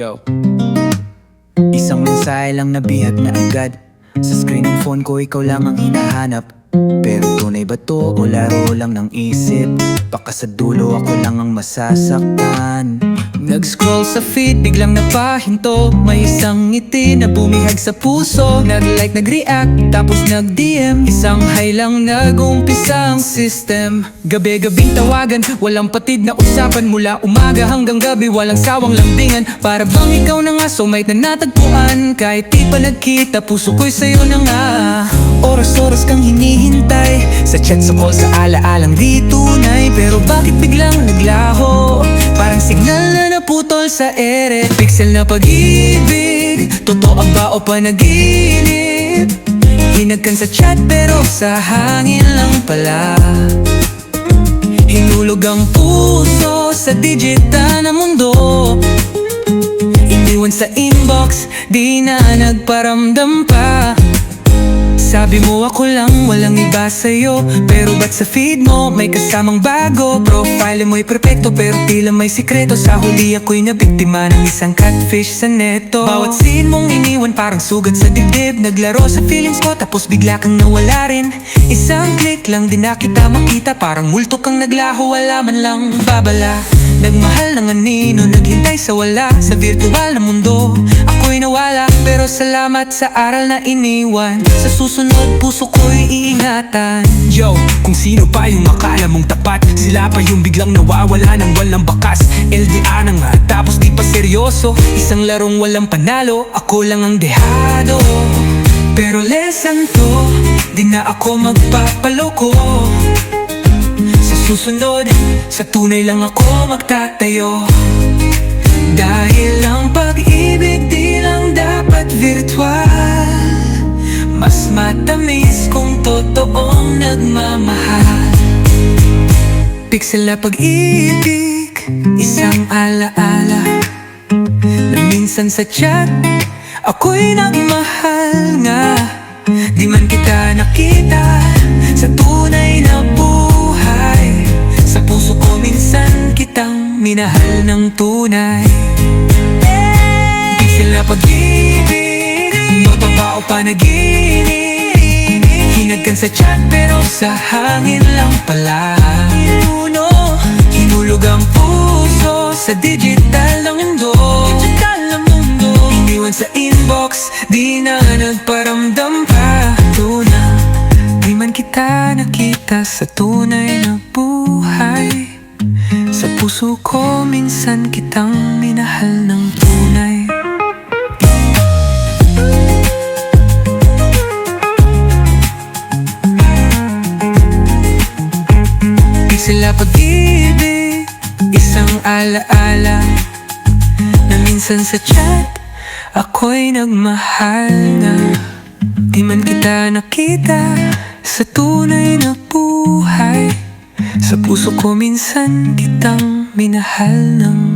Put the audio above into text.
Yo. Isang mensahe lang nabihag na agad. Sa screen ng phone ko ikaw lang ang hinahanap. Pero tunay ba to o laro lang ng isip? Baka sa dulo ako lang ang masasaktan Nag-scroll sa feed, biglang napahinto. May isang ngiti na bumihag sa puso. Nag-like, nag-react, tapos nag-DM Isang high lang nag-umpisa ang system. Gabi-gabing tawagan, walang patid na usapan. Mula umaga hanggang gabi, walang sawang lambingan. Para bang ikaw na nga, soulmate na natagpuan. Kahit di pa nagkita, puso ko'y sa'yo na nga. Oras-oras kang hinihintay. Sa chat, sa call, sa ala-alang di tunay. Pero bakit biglang naglaho? Signal na naputol sa ere. Pixel na pag-ibig. Totoo ba o panaginip? Hinagkan sa chat pero sa hangin lang pala. Hinulog ang puso sa digital na mundo. Iniwan sa inbox, di na nagparamdam pa sabi mo ako lang, walang iba sa'yo. Pero ba't sa feed mo, may kasamang bago? Profile mo'y perfecto, pero tila may sikreto. Sa huli ako'y nabiktima ng isang catfish sa neto. Bawat scene mong iniwan parang sugat sa dibdib. Naglaro sa feelings ko, tapos bigla kang nawala rin. Isang click lang, di na kita makita. Parang multo kang naglaho, wala man lang babala. Nagmahal ng anino, naghintay sa wala. Sa virtual na mundo, ako'y nawala Pero salamat sa aral na iniwan. Sa susunod, puso ko'y iingatan. Yo, kung sino pa yung makala mong tapat Sila pa yung biglang nawawala ng walang bakas. LDA na nga, tapos di pa seryoso. Isang larong walang panalo, ako lang ang dehado. Pero lesson to, di na ako magpapaloko. Sa susunod, sa tunay lang ako magtatayo. Dahil ang pag-ibig di virtual. Mas matamis kung totoong nagmamahal. Pixel na pag-ibig, isang alaala. Na minsan sa chat, ako'y nagmahal nga. Di man kita nakita sa tunay na buhay. Sa puso ko minsan kitang minahal ng tunay. Di sila pag-ibig o panaginip Hinagkan sa chat pero sa hangin lang pala. Inuno, hinulog ang puso Sa digital ng mundo. Digital na mundo. Iniwan sa inbox, di na nagparamdam pa. Tuna, di man kita nakita sa tunay na buhay. Sa puso ko minsan kitang minahal ng Sila pag-ibig Isang alaala Na minsan sa chat Ako'y nagmahal na. Di man kita nakita Sa tunay na buhay. Sa puso ko minsan kitang minahal ng